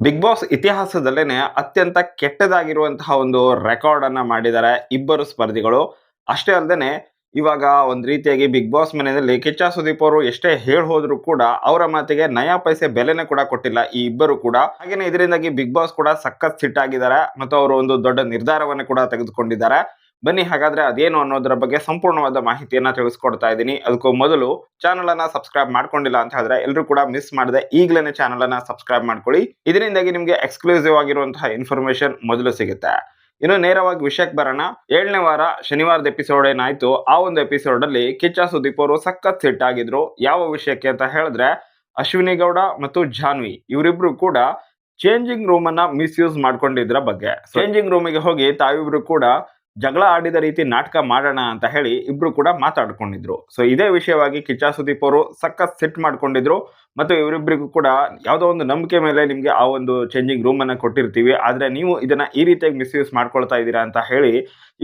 Big boss ಇತಿಹಾಸದಲ್ಲೇನೆ ಅತ್ಯಂತ ಕೆಟ್ಟದಾಗಿರುವಂತಹ ಒಂದು record ಅನ್ನ ಮಾಡಿದ್ದಾರೆ ಇಬ್ಬರು ಸ್ಪರ್ಧಿಗಳು. ಅಷ್ಟೇ ಅಲ್ಲದೆ ಇವಾಗ ಒಂದು ರೀತಿಯಾಗಿ ಬಿಗ್ ಬಾಸ್ ಮನೆಯಲ್ಲಿ ಕಿಚ್ಚ ಸುದೀಪ್ ಅವರು ಎಷ್ಟೇ ಹೇಳಿ ಹೋದ್ರು ಕೂಡ ಅವರ ಮಾತಿಗೆ ನಯಾ ಪೈಸೆ ಬೆಲೆನೆ ಕೂಡ ಕೊಟ್ಟಿಲ್ಲ ಈ ಇಬ್ಬರು ಕೂಡ. ಹಾಗೇನೆ ಇದರಿಂದಾಗಿ ಬಿಗ್ ಬಾಸ್ ಕೂಡ ಸಖತ್ ಸಿಟ್ಟಾಗಿದ್ದಾರೆ ಮತ್ತು ಅವರು ಒಂದು ದೊಡ್ಡ ನಿರ್ಧಾರವನ್ನು ಕೂಡ ತೆಗೆದುಕೊಂಡಿದ್ದಾರೆ. ಬನ್ನಿ ಹಾಗಾದ್ರೆ ಅದೇನು ಅನ್ನೋದರ ಬಗ್ಗೆ ಸಂಪೂರ್ಣವಾದ ಮಾಹಿತಿಯನ್ನ ತಿಳಿಸ್ಕೊಡ್ತಾ ಇದ್ದೀನಿ. ಅದಕ್ಕೂ ಮೊದಲು ಚಾನಲ್ ಅನ್ನ ಸಬ್ಸ್ಕ್ರೈಬ್ ಮಾಡ್ಕೊಂಡಿಲ್ಲ ಅಂತ ಹೇಳಿದ್ರೆ ಎಲ್ಲರೂ ಕೂಡ ಮಿಸ್ ಮಾಡದೆ ಈಗಲೇ ಚಾನಲ್ ಅನ್ನ ಸಬ್ಸ್ಕ್ರೈಬ್ ಮಾಡ್ಕೊಳ್ಳಿ. ಇದರಿಂದಾಗಿ ನಿಮ್ಗೆ ಎಕ್ಸ್ಕ್ಲೂಸಿವ್ ಆಗಿರುವಂತಹ ಇನ್ಫಾರ್ಮೇಶನ್ ಮೊದಲು ಸಿಗುತ್ತೆ. ಇನ್ನು ನೇರವಾಗಿ ವಿಷಯಕ್ಕೆ ಬರೋಣ. ಏಳನೇ ವಾರ ಶನಿವಾರದ ಎಪಿಸೋಡ್ ಏನಾಯ್ತು? ಆ ಒಂದು ಎಪಿಸೋಡ್ ಅಲ್ಲಿ ಕಿಚ್ಚ ಸುದೀಪ್ ಅವರು ಸಖತ್ ಸಿಟ್ ಆಗಿದ್ರು. ಯಾವ ವಿಷಯಕ್ಕೆ ಅಂತ ಹೇಳಿದ್ರೆ ಅಶ್ವಿನಿ ಗೌಡ ಮತ್ತು ಜಾನ್ವಿ ಇವರಿಬ್ರು ಕೂಡ ಚೇಂಜಿಂಗ್ ರೂಮ್ ಅನ್ನ ಮಿಸ್ಯೂಸ್ ಮಾಡ್ಕೊಂಡಿದ್ರ ಬಗ್ಗೆ. ಚೇಂಜಿಂಗ್ ರೂಮಿಗೆ ಹೋಗಿ ತಾವಿಬ್ರು ಕೂಡ ಜಗಳ ಆಡಿದ ರೀತಿ ನಾಟಕ ಮಾಡೋಣ ಅಂತ ಹೇಳಿ ಇಬ್ರು ಕೂಡ ಮಾತಾಡ್ಕೊಂಡಿದ್ರು. ಸೊ ಇದೇ ವಿಷಯವಾಗಿ ಕಿಚ್ಚ ಸುದೀಪ್ ಅವರು ಸಖತ್ ಸಿಟ್ ಮಾಡ್ಕೊಂಡಿದ್ರು. ಮತ್ತು ಇವರಿಬ್ಬರಿಗೂ ಕೂಡ ಯಾವುದೋ ಒಂದು ನಂಬಿಕೆ ಮೇಲೆ ನಿಮಗೆ ಆ ಒಂದು ಚೇಂಜಿಂಗ್ ರೂಮನ್ನು ಕೊಟ್ಟಿರ್ತೀವಿ. ಆದ್ರೆ ನೀವು ಇದನ್ನ ಈ ರೀತಿಯಾಗಿ ಮಿಸ್ಯೂಸ್ ಮಾಡ್ಕೊಳ್ತಾ ಇದ್ದೀರಾ ಅಂತ ಹೇಳಿ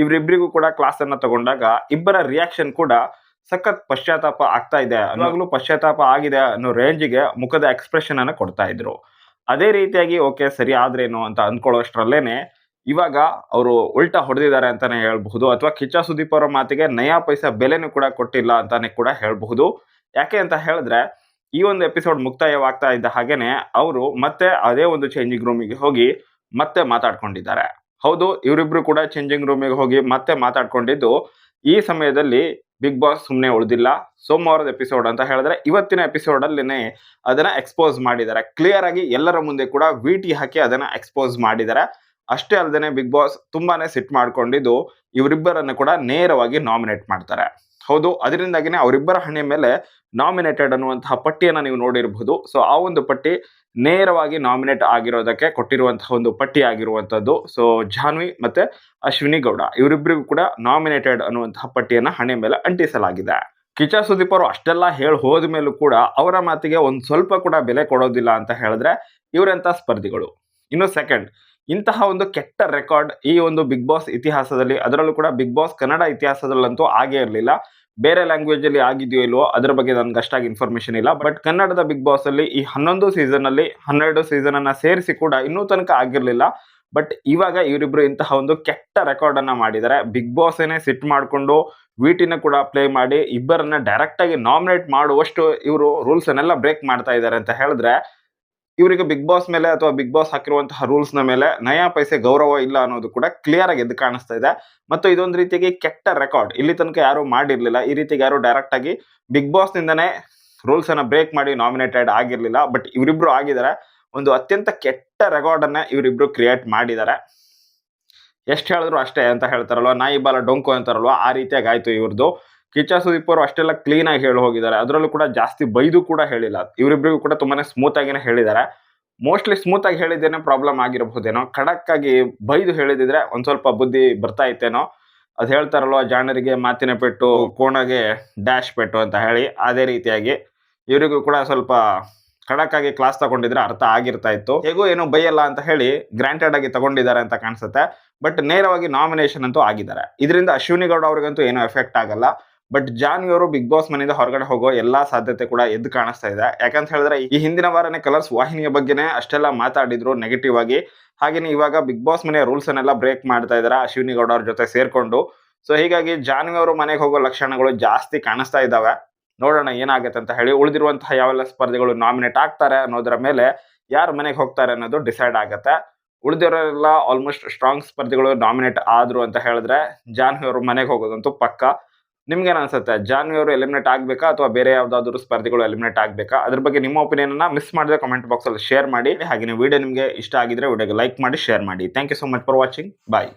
ಇವರಿಬ್ಬರಿಗೂ ಕೂಡ ಕ್ಲಾಸ್ ಅನ್ನ ತಗೊಂಡಾಗ ಇಬ್ಬರ ರಿಯಾಕ್ಷನ್ ಕೂಡ ಸಖತ್ ಪಶ್ಚಾತ್ತಾಪ ಆಗ್ತಾ ಇದೆ. ಅವಾಗಲೂ ಪಶ್ಚಾತ್ತಾಪ ಆಗಿದೆ ಅನ್ನೋ ರೇಂಜಿಗೆ ಮುಖದ ಎಕ್ಸ್ಪ್ರೆಷನ್ ಅನ್ನ ಕೊಡ್ತಾ ಇದ್ರು. ಅದೇ ರೀತಿಯಾಗಿ ಓಕೆ ಸರಿ, ಆದ್ರೇನು? ಅಂತ ಅಂದ್ಕೊಳ್ಳೋಷ್ಟ್ರಲ್ಲೇನೆ ಇವಾಗ ಅವರು ಉಲ್ಟಾ ಹೊಡೆದಿದ್ದಾರೆ ಅಂತಾನೆ ಹೇಳಬಹುದು. ಅಥವಾ ಕಿಚ್ಚ ಸುದೀಪ್ ಅವರ ಮಾತಿಗೆ ನಯಾ ಪೈಸಾ ಬೆಲೆನೂ ಕೂಡ ಕೊಟ್ಟಿಲ್ಲ ಅಂತಾನೆ ಕೂಡ ಹೇಳಬಹುದು. ಯಾಕೆ ಅಂತ ಹೇಳಿದ್ರೆ, ಈ ಒಂದು ಎಪಿಸೋಡ್ ಮುಕ್ತಾಯವಾಗ್ತಾ ಇದ್ದ ಹಾಗೇನೆ ಅವರು ಮತ್ತೆ ಅದೇ ಒಂದು ಚೇಂಜಿಂಗ್ ರೂಮಿಗೆ ಹೋಗಿ ಮತ್ತೆ ಮಾತಾಡ್ಕೊಂಡಿದ್ದಾರೆ. ಹೌದು, ಇವರಿಬ್ರು ಕೂಡ ಚೇಂಜಿಂಗ್ ರೂಮಿಗೆ ಹೋಗಿ ಮತ್ತೆ ಮಾತಾಡ್ಕೊಂಡಿದ್ದು ಈ ಸಮಯದಲ್ಲಿ ಬಿಗ್ ಬಾಸ್ ಸುಮ್ಮನೆ ಉಳಿದಿಲ್ಲ. ಸೋಮವಾರದ ಎಪಿಸೋಡ್ ಅಂತ ಹೇಳಿದ್ರೆ ಇವತ್ತಿನ ಎಪಿಸೋಡ್ ಅಲ್ಲಿನೇ ಅದನ್ನ ಎಕ್ಸ್ಪೋಸ್ ಮಾಡಿದ್ದಾರೆ. ಕ್ಲಿಯರ್ ಆಗಿ ಎಲ್ಲರ ಮುಂದೆ ಕೂಡ ವಿಟಿ ಹಾಕಿ ಅದನ್ನ ಎಕ್ಸ್ಪೋಸ್ ಮಾಡಿದ್ದಾರೆ. ಅಷ್ಟೇ ಅಲ್ಲದೆ ಬಿಗ್ ಬಾಸ್ ತುಂಬಾನೇ ಸಿಟ್ ಮಾಡ್ಕೊಂಡಿದ್ದು ಇವರಿಬ್ಬರನ್ನ ಕೂಡ ನೇರವಾಗಿ ನಾಮಿನೇಟ್ ಮಾಡ್ತಾರೆ. ಹೌದು, ಅದರಿಂದಾಗಿನೇ ಅವರಿಬ್ಬರ ಹಣೆ ಮೇಲೆ ನಾಮಿನೇಟೆಡ್ ಅನ್ನುವಂತಹ ಪಟ್ಟಿಯನ್ನ ನೀವು ನೋಡಿರಬಹುದು ಸೊ ಆ ಒಂದು ಪಟ್ಟಿ ನೇರವಾಗಿ ನಾಮಿನೇಟ್ ಆಗಿರೋದಕ್ಕೆ ಕೊಟ್ಟಿರುವಂತಹ ಒಂದು ಪಟ್ಟಿ ಆಗಿರುವಂಥದ್ದು ಸೊ ಜಾನ್ವಿ ಮತ್ತೆ ಅಶ್ವಿನಿ ಗೌಡ ಇವರಿಬ್ಬರಿಗೂ ಕೂಡ ನಾಮಿನೇಟೆಡ್ ಅನ್ನುವಂತಹ ಪಟ್ಟಿಯನ್ನ ಹಣೆ ಮೇಲೆ ಅಂಟಿಸಲಾಗಿದೆ. ಕಿಚಾ ಸುದೀಪ್ ಅವರು ಅಷ್ಟೆಲ್ಲ ಹೇಳಿ ಹೋದ ಮೇಲೂ ಕೂಡ ಅವರ ಮಾತಿಗೆ ಒಂದು ಸ್ವಲ್ಪ ಕೂಡ ಬೆಲೆ ಕೊಡೋದಿಲ್ಲ ಅಂತ ಹೇಳಿದ್ರೆ ಇವರೆಂಥ ಸ್ಪರ್ಧಿಗಳು? ಇನ್ನು ಸೆಕೆಂಡ್ ಇಂತಹ ಒಂದು ಕೆಟ್ಟ ರೆಕಾರ್ಡ್ ಈ ಒಂದು ಬಿಗ್ ಬಾಸ್ ಇತಿಹಾಸದಲ್ಲಿ, ಅದರಲ್ಲೂ ಕೂಡ ಬಿಗ್ ಬಾಸ್ ಕನ್ನಡ ಇತಿಹಾಸದಲ್ಲಂತೂ ಆಗೇ ಇರಲಿಲ್ಲ. ಬೇರೆ ಲ್ಯಾಂಗ್ವೇಜ್ ಅಲ್ಲಿ ಆಗಿದೆಯೋ ಇಲ್ವೋ, ಅದರ ಬಗ್ಗೆ ನನ್ಗೆ ಅಷ್ಟಾಗಿ ಇನ್ಫಾರ್ಮೇಶನ್ ಇಲ್ಲ. ಬಟ್ ಕನ್ನಡದ ಬಿಗ್ ಬಾಸ್ ಅಲ್ಲಿ ಈ ಹನ್ನೊಂದು ಸೀಸನ್ ಅಲ್ಲಿ ಹನ್ನೆರಡು ಸೀಸನ್ ಅನ್ನ ಸೇರಿಸಿ ಕೂಡ ಇನ್ನೂ ತನಕ ಆಗಿರಲಿಲ್ಲ. ಬಟ್ ಇವಾಗ ಇವರಿಬ್ರು ಇಂತಹ ಒಂದು ಕೆಟ್ಟ ರೆಕಾರ್ಡ್ ಅನ್ನ ಮಾಡಿದ್ದಾರೆ ಬಿಗ್ ಬಾಸ್ ಏನೇ ಸಿಟ್ ಮಾಡಿಕೊಂಡು ವೀಟಿನ ಕೂಡ ಪ್ಲೇ ಮಾಡಿ, ಇಬ್ಬರನ್ನ ಡೈರೆಕ್ಟ್ ಆಗಿ ನಾಮಿನೇಟ್ ಮಾಡುವಷ್ಟು ಇವರು ರೂಲ್ಸ್ ಅನ್ನೆಲ್ಲ ಬ್ರೇಕ್ ಮಾಡ್ತಾ ಇದ್ದಾರೆ ಅಂತ ಹೇಳಿದ್ರೆ ಇವರಿಗೆ ಬಿಗ್ ಬಾಸ್ ಮೇಲೆ ಅಥವಾ ಬಿಗ್ ಬಾಸ್ ಹಾಕಿರುವಂತಹ ರೂಲ್ಸ್ನ ಮೇಲೆ ನಯಾ ಪೈಸೆ ಗೌರವ ಇಲ್ಲ ಅನ್ನೋದು ಕೂಡ ಕ್ಲಿಯರ್ ಆಗಿ ಎದ್ದು ಕಾಣಿಸ್ತಾ ಇದೆ. ಮತ್ತು ಇದೊಂದು ರೀತಿಯಾಗಿ ಕೆಟ್ಟ ರೆಕಾರ್ಡ್ ಇಲ್ಲಿ ತನಕ ಯಾರು ಮಾಡಿರ್ಲಿಲ್ಲ. ಈ ರೀತಿಗೆ ಯಾರು ಡೈರೆಕ್ಟ್ ಆಗಿ ಬಿಗ್ ಬಾಸ್ ನಿಂದನೇ ರೂಲ್ಸ್ ಅನ್ನ ಬ್ರೇಕ್ ಮಾಡಿ ನಾಮಿನೇಟೆಡ್ ಆಗಿರ್ಲಿಲ್ಲ. ಬಟ್ ಇವರಿಬ್ರು ಆಗಿದ್ದಾರೆ. ಒಂದು ಅತ್ಯಂತ ಕೆಟ್ಟ ರೆಕಾರ್ಡ್ ಅನ್ನ ಇವರಿಬ್ರು ಕ್ರಿಯೇಟ್ ಮಾಡಿದ್ದಾರೆ. ಎಷ್ಟು ಹೇಳಿದ್ರು ಅಷ್ಟೇ ಅಂತ ಹೇಳ್ತಾರಲ್ವ? ನಾಯಿ ಬಾಲ ಡೊಂಕು ಅಂತಾರಲ್ವ? ಆ ರೀತಿಯಾಗಿ ಆಯ್ತು ಇವ್ರದ್ದು ಕಿಚ್ಚ ಸುದೀಪ್ ಅವರು ಅಷ್ಟೆಲ್ಲ ಕ್ಲೀನ್ ಆಗಿ ಹೇಳಿ ಹೋಗಿದ್ದಾರೆ. ಅದರಲ್ಲೂ ಕೂಡ ಜಾಸ್ತಿ ಬೈದು ಕೂಡ ಹೇಳಿಲ್ಲ. ಇವರಿಬ್ಬರಿಗೂ ಕೂಡ ತುಂಬಾನೇ ಸ್ಮೂತ್ ಆಗಿನೇ ಹೇಳಿದ್ದಾರೆ. ಮೋಸ್ಟ್ಲಿ ಸ್ಮೂತ್ ಆಗಿ ಹೇಳಿದ್ದೇನೆ ಪ್ರಾಬ್ಲಮ್ ಆಗಿರಬಹುದೇನೋ. ಖಡಕ್ ಆಗಿ ಬೈದು ಹೇಳಿದಿದ್ರೆ ಒಂದ್ ಸ್ವಲ್ಪ ಬುದ್ಧಿ ಬರ್ತಾ ಇತ್ತೇನೋ. ಅದ್ ಹೇಳ್ತಾರಲ್ವ, ಜಾಣರಿಗೆ ಮಾತಿನ ಪೆಟ್ಟು, ಕೋಣಗೆ ಡ್ಯಾಶ್ ಪೆಟ್ಟು ಅಂತ ಹೇಳಿ, ಅದೇ ರೀತಿಯಾಗಿ. ಇವರಿಗೂ ಕೂಡ ಸ್ವಲ್ಪ ಖಡಕ್ ಆಗಿ ಕ್ಲಾಸ್ ತಗೊಂಡಿದ್ರೆ ಅರ್ಥ ಆಗಿರ್ತಾ ಇತ್ತು. ಹೇಗೂ ಏನೋ ಬೈಯಲ್ಲ ಅಂತ ಹೇಳಿ ಗ್ರಾಂಟೆಡ್ ಆಗಿ ತಗೊಂಡಿದ್ದಾರೆ ಅಂತ ಕಾಣಿಸುತ್ತೆ. ಬಟ್ ನೇರವಾಗಿ ನಾಮಿನೇಷನ್ ಅಂತೂ ಆಗಿದ್ದಾರೆ. ಇದರಿಂದ ಅಶ್ವಿನಿ ಗೌಡ ಅವ್ರಿಗಂತೂ ಏನೂ ಎಫೆಕ್ಟ್ ಆಗಲ್ಲ. ಬಟ್ ಜಾನ್ವಿ ಅವರು ಬಿಗ್ ಬಾಸ್ ಮನೆಯಿಂದ ಹೊರಗಡೆ ಹೋಗೋ ಎಲ್ಲಾ ಸಾಧ್ಯತೆ ಕೂಡ ಎದ್ದು ಕಾಣಿಸ್ತಾ ಇದೆ. ಯಾಕಂತ ಹೇಳಿದ್ರೆ ಈ ಹಿಂದಿನ ವಾರನೇ ಕಲರ್ಸ್ ವಾಹಿನಿಯ ಬಗ್ಗೆನೇ ಅಷ್ಟೆಲ್ಲ ಮಾತಾಡಿದ್ರು ನೆಗೆಟಿವ್ ಆಗಿ. ಹಾಗೇನೆ ಇವಾಗ ಬಿಗ್ ಬಾಸ್ ಮನೆಯ ರೂಲ್ಸ್ ಅನ್ನೆಲ್ಲ ಬ್ರೇಕ್ ಮಾಡ್ತಾ ಇದಾರೆ ಅಶ್ವಿನಿ ಗೌಡ ಅವ್ರ ಜೊತೆ ಸೇರ್ಕೊಂಡು. ಸೊ ಹೀಗಾಗಿ ಜಾನ್ವಿ ಅವರು ಮನೆಗೆ ಹೋಗೋ ಲಕ್ಷಣಗಳು ಜಾಸ್ತಿ ಕಾಣಿಸ್ತಾ ಇದಾವೆ. ನೋಡೋಣ ಏನಾಗುತ್ತೆ ಅಂತ ಹೇಳಿ ಉಳಿದಿರುವಂತಹ ಯಾವೆಲ್ಲ ಸ್ಪರ್ಧೆಗಳು ನಾಮಿನೇಟ್ ಆಗ್ತಾರೆ ಅನ್ನೋದರ ಮೇಲೆ ಯಾರು ಮನೆಗೆ ಹೋಗ್ತಾರೆ ಅನ್ನೋದು ಡಿಸೈಡ್ ಆಗುತ್ತೆ. ಉಳಿದಿರೋರೆಲ್ಲ ಆಲ್ಮೋಸ್ಟ್ ಸ್ಟ್ರಾಂಗ್ ಸ್ಪರ್ಧಿಗಳು ನಾಮಿನೇಟ್ ಆದ್ರು ಅಂತ ಹೇಳಿದ್ರೆ ಜಾನ್ವಿ ಅವರು ಮನೆಗೆ ಹೋಗೋದಂತೂ ಪಕ್ಕ. ನಿಮ್ಗೇನು ಅನ್ಸುತ್ತೆ? ಜಾನ್ವಿ ಅವರು ಎಲಿಮಿನೇಟ್ ಆಗಬೇಕಾ ಅಥವಾ ಬೇರೆ ಯಾವ್ದಾದ್ರು ಸ್ಪರ್ಧಿಗಳು ಎಲಿಮಿನೇಟ್ ಆಗಬೇಕಾ? ಅದ್ರ ಬಗ್ಗೆ ನಿಮ್ಮ ಒಪಿನಿಯನ್ ಅನ್ನ ಮಿಸ್ ಮಾಡಿದ್ರೆ ಕಮೆಂಟ್ ಬಾಕ್ಸ್ ಅಲ್ಲಿ ಶೇರ್ ಮಾಡಿ. ಹಾಗೆ ವಿಡಿಯೋ ನಿಮಗೆ ಇಷ್ಟ ಆಗಿದ್ರೆ ವಿಡಿಯೋಗೆ ಲೈಕ್ ಮಾಡಿ ಶೇರ್ ಮಾಡಿ. Thank you so much for watching bye